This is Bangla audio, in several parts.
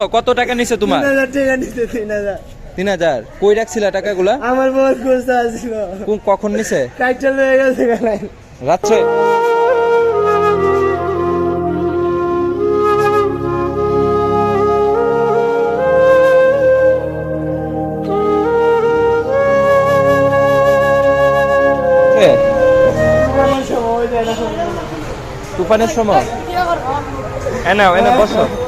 কত টাকা নিছে তোমার? তিন হাজার কই রাখছিলা টাকাগুলা? আমার আসছিল। কোন- কখন নিছে? টাইটেল হয়ে গেছে রাত্রে? তুফানের সময়? এনাও এনে বসো।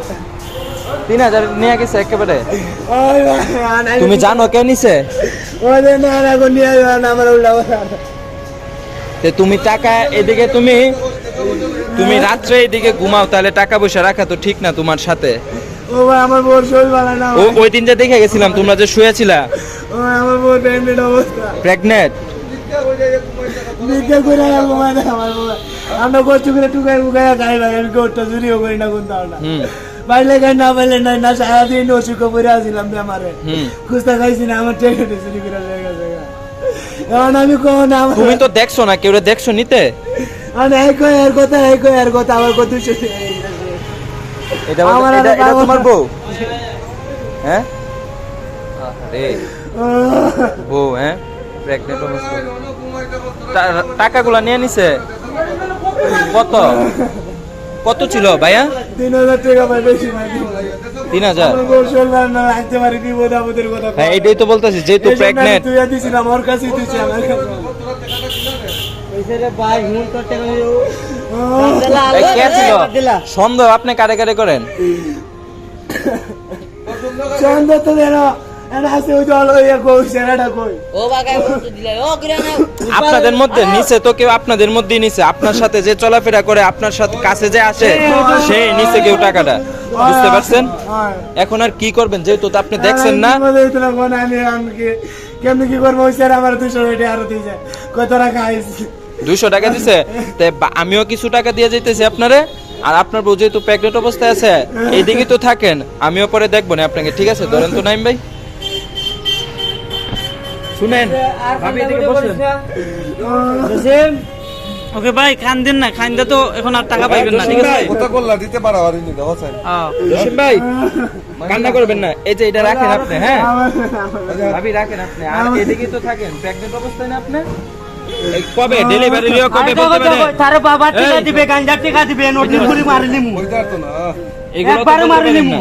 তিন হাজার নিয়ে গেছে একেবারে। তুমি জানো কে নিছে? তুমি টাকা এদিকে তুমি তুমি রাত্রে এদিকে ঘুমাও তাহলে টাকা পয়সা রাখা তো ঠিক না তোমার সাথে। ও আমার বোর না ও ওই দিন যে দেখে গেছিলাম তোমরা যে শুয়েছিলা। প্রেগনেন্ট আমার কষ্ট করে টুকাই টুকাই খাই ভাই আমি গোটটা চুরিও করি না কোন না হুম বাইলে না বাইলে নাই না সারাদিন অসুখ করে আসছিলাম বেমারে খুঁজতে খাইছি না আমার টেকেটে চুরি করে হয়ে গেছে এখন আমি কখন আমার তুমি তো দেখছ না কেউ দেখছ নিতে আমি এই কই এর কথা এই কই এর কথা আমার শুনে এটা আমার আর এটা তোমার বউ হ্যাঁ আরে বউ হ্যাঁ প্রেগনেন্ট অবস্থা টাকাগুলা নিয়ে নিছে কত কত ছিল ভাইয়া? তিন হাজার টাকা ভাই বেশি ভাই তিন হাজার? আমার না হ্যাঁ এটাই তো বলতেছি যেহেতু প্রেগনেন্ট তুই দিছিলাম ওর কাছেই দিছি আমার কাছে কে ছিল? সন্দেহ আপনি কারে কারে করেন? চন্দ্র তো আপনাদের মধ্যে নিচে তো কেউ আপনাদের মধ্যেই নিচে। আপনার সাথে যে চলাফেরা করে আপনার সাথে কাছে যে আসে সেই নিচে কেউ টাকাটা। বুঝতে পারছেন? এখন আর কি করবেন? যেহেতু আপনি দেখছেন না। কেমনি কি করব? আমার দুশো আরও দিয়েছে। কত টাকা দুইশো টাকা দিছে? আমিও কিছু টাকা দিয়ে যাইতেছি আপনারে। আর আপনার বউ যেহেতু প্রেগনেন্ট অবস্থায় আছে এইদিকে তো থাকেন। আমিও পরে দেখব না আপনাকে। ঠিক আছে? ধরেন তো নাইম ভাই। শুনেন ভাবি এদিকে বসেন। ওকে ভাই খান দিন না খান তো এখন আর টাকা পাইবেন না ঠিক আছে? কথা করলা দিতে পারো আর নি দাও স্যার হ্যাঁ। ভাই কান্না করবেন না। এই যে এটা রাখেন আপনি হ্যাঁ? ভাবি রাখেন আপনি। আর এদিকে তো থাকেন প্রেগনেন্ট অবস্থায় না আপনি? কবে? ডেলিভারি লিও কবে? বলতে তারে বাবা টিকা দিবে গাঞ্জা টিকা দিবে নটি মুড়ি মারি নিমু। একবারে মারি নিমু।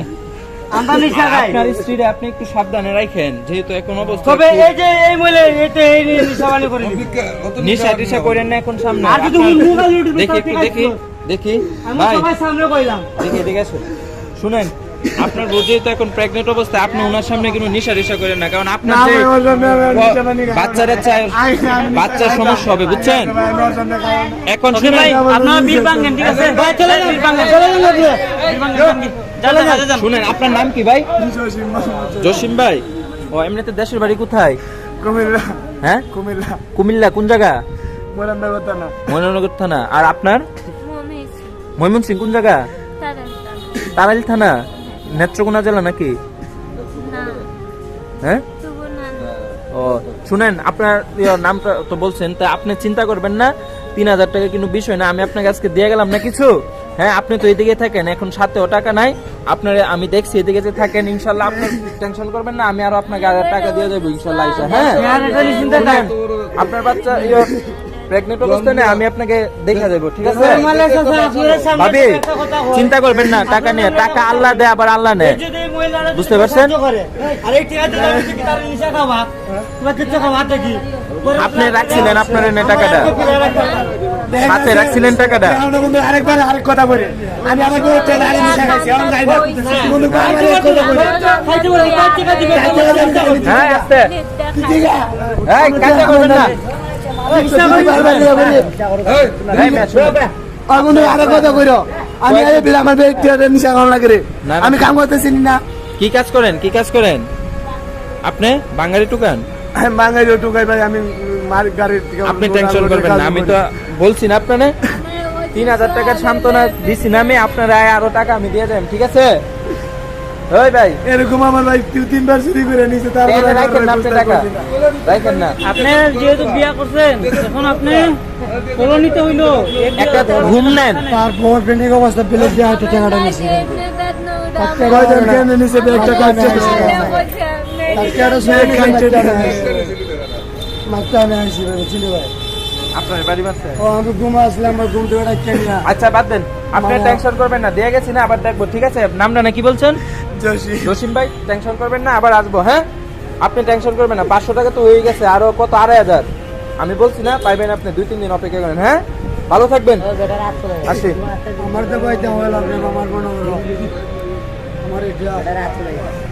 আপনার স্ত্রীরে আপনি একটু সাবধানে রাখেন যেহেতু এখন অবস্থা তবে এই যে এই মলে এটা এই নিশা বানি করে নিশা টিশা করেন না এখন সামনে। আর যদি মোবাইল দেখি দেখি দেখি। আমি সবাই সামনে কইলাম। দেখি এদিকে শুনেন। আপনার বউ যেহেতু এখন প্রেগনেন্ট অবস্থায় আপনি ওনার সামনে কোনো নিশা টিশা করেন না কারণ আপনার যে। বাচ্চারা চায় বাচ্চার সমস্যা হবে বুঝছেন। এখন শুনেন আপনারা বিল ভাঙেন ঠিক আছে? ভাই চলে যান বিল ভাঙেন চলে যান আপনি শুনেন আপনার নাম কি ভাই? জসিম ভাই? ও এমনিতে দেশের বাড়ি কোথায়? কুমিল্লা। হ্যাঁ? কুমিল্লা। কুমিল্লা কোন জায়গা? বলেন না কথা থানা। আর আপনার? ময়মনসিং কোন জায়গা? তারাইল থানা। নেত্রকোনা জেলা নাকি হ্যাঁ ও শুনেন আপনার ইয়ে নামটা তো বলছেন তা আপনি চিন্তা করবেন না তিন হাজার টাকা কিন্তু বিষয় না আমি আপনাকে আজকে দিয়ে গেলাম না কিছু হ্যাঁ আপনি তো এদিকে থাকেন এখন সাথেও টাকা নাই আপনার আমি দেখছি এদিকে যে থাকেন ইনশাল্লাহ আপনার টেনশন করবেন না আমি আরও আপনাকে হাজার টাকা দিয়ে দেবো ইনশাল্লাহ হ্যাঁ আপনার বাচ্চা প্রেগনেন্ট অবস্থায় না আমি আপনাকে দেখা দেবো ঠিক আছে ভাবি হয়। চিন্তা করবেন না টাকা নিয়ে টাকা আল্লাহ দেয় আবার আল্লাহ নেয় বুঝতে পারছেন? আপনি রাখছিলেন আপনার এনে টাকাটা হাতে রাখছিলেন টাকাটা আরেকবার আরেক কথা বলি আমি আমার কোনো ট্রেন নিশা খাইছি আমি যাই না কিন্তু আমার এক কথা বলে হ্যাঁ আস্তে এই কাজটা করবেন না আমি কথা কইরো। আমি এই বিল আমার ব্যক্তিগত নিশা খাওয়া লাগে রে। না, না। আমি কাম করতেছি না। কি কাজ করেন? কি কাজ করেন? আপনি বাঙালি টুকান? আমি বাঙালি টুকাই ভাই আমি মার গাড়ির আপনি টেনশন করবেন না আমি তো বলছি না আপনারে। তিন হাজার টাকার সান্ত্বনা দিছি না আমি আপনার আয় আরও টাকা আমি দিয়ে দেন ঠিক আছে? ওই ভাই। এরকম আমার ভাই তিন তিনবার চুরি করে নিছে তারপরে রাখেন না আপনি টাকা। রাখেন না। আপনি যেহেতু বিয়া করছেন এখন আপনি কলোনিতে হইল একটা ঘুম নেন। তার বয়ফ্রেন্ডের অবস্থা পেলে দেওয়া হয়তো টাকাটা নিছি। কয়জন কেন নিচে ব্যাগটা কাটছে মাত্রা আমি আইসি চিনি ভাই? আপনার বাড়ি বাসে? ও আমি ঘুমা আসলাম আমার ঘুম থেকে ডাক্তার নিয়ে আচ্ছা বাদ দেন। আপনি। টেনশন করবেন না দিয়ে গেছি না আবার দেখব ঠিক আছে? নামটা না কি বলছেন? জসি জসিম ভাই টেনশন করবেন না আবার আসব হ্যাঁ? আপনি টেনশন করবেন না পাঁচশো টাকা তো হয়ে গেছে আরও কত আড়াই হাজার। আমি বলছি না পাইবেন আপনি দুই তিন দিন অপেক্ষা করেন হ্যাঁ? ভালো থাকবেন। আসি। আমার তো কইতে হলো আমার মনে হলো আমার এটা